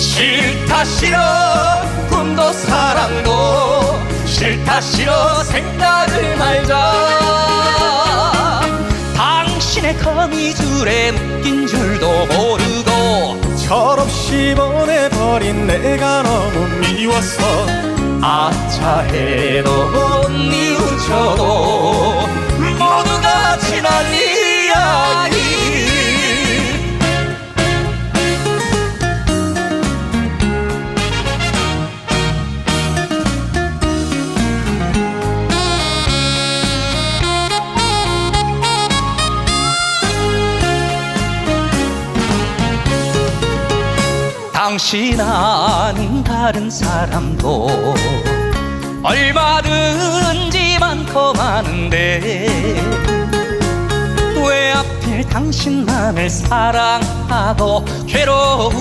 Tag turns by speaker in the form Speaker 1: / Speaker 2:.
Speaker 1: 싫다 싫어 꿈도 사랑도 싫다 싫어 생각을 말자. 당신의 거미줄에 묶인 줄도 모르고
Speaker 2: 철없이 보내버린 내가 너무 미웠어
Speaker 1: 아차해도 못 뉘우쳐도 당신 아닌 다른 사람도 얼마든지 많고 많은데 왜 하필 당신만을 사랑하고 괴로운